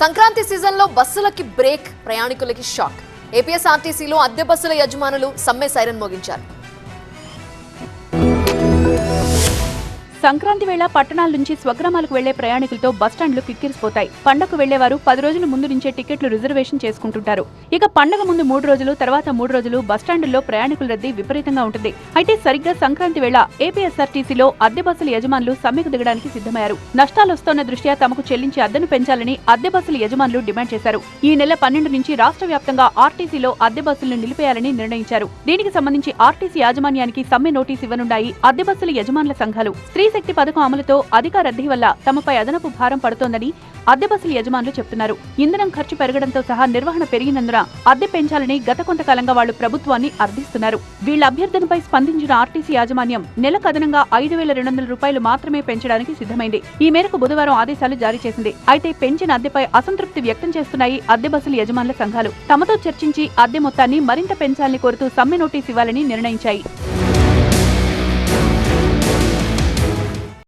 సంక్రాంతి సీజన్లో బస్సులకి break ప్రయాణికులకి shock. ఏపీఎస్ఆర్టీసీలో అద్దె బస్సుల యజమానులు సమ్మె సైరన్ మోగించారు. సంక్రాంతి వేళ పట్టణాల నుంచి స్వగ్రామాలకు వెళ్ళే ప్రయాణికులతో బస్టాండ్లు కిక్కిరిసిపోతాయి. పండగకు వెళ్ళేవారు పది రోజుల ముందు నుంచే టికెట్లు రిజర్వేషన్ చేసుకుంటుంటారు. ఇక పండగ ముందు మూడు రోజులు తర్వాత మూడు రోజులు బస్టాండుల్లో ప్రయాణికుల రద్దీ విపరీతంగా ఉంటుంది. అయితే సరిగ్గా సంక్రాంతి వేళ ఏపీఎస్ఆర్టీసీలో అద్దె బస్సుల యజమానులు సమ్మెకు దిగడానికి సిద్ధమయ్యారు. నష్టాలొస్తోన్న దృష్ట్యా తమకు చెల్లించే అద్దెను పెంచాలని అద్దె బస్సుల యజమానులు డిమాండ్ చేశారు. ఈ నెల పన్నెండు నుంచి రాష్ట్ర వ్యాప్తంగా ఆర్టీసీలో అద్దె బస్సులను నిలిపేయాలని నిర్ణయించారు. దీనికి సంబంధించి ఆర్టీసీ యాజమాన్యానికి సమ్మె నోటీస్ ఇవ్వనున్నాయి. అద్దె బస్సుల యజమానుల సంఘాలు. స్త్రీ శక్తి పథకం అమలుతో అధిక రద్దీ వల్ల తమపై అదనపు భారం పడుతోందని అద్దె బస్సుల యజమానులు చెప్తున్నారు. ఇంధనం ఖర్చు పెరగడంతో సహా నిర్వహణ పెరిగినందున అద్దె పెంచాలని గత కొంతకాలంగా వాళ్ళు ప్రభుత్వాన్ని అర్థిస్తున్నారు. వీళ్ళ అభ్యర్థనపై స్పందించిన ఆర్టీసీ యాజమాన్యం నెల కదనంగా ఐదు వేల రెండు వందల రూపాయలు మాత్రమే పెంచడానికి సిద్ధమైంది. ఈ మేరకు బుధవారం ఆదేశాలు జారీ చేసింది. అయితే పెంచిన అద్దెపై అసంతృప్తి వ్యక్తం చేస్తున్నాయి అద్దె బస్సుల యజమానుల సంఘాలు. తమతో చర్చించి అద్దె మొత్తాన్ని మరింత పెంచాలని కోరుతూ సమ్మె నోటీస్ ఇవ్వాలని నిర్ణయించాయి.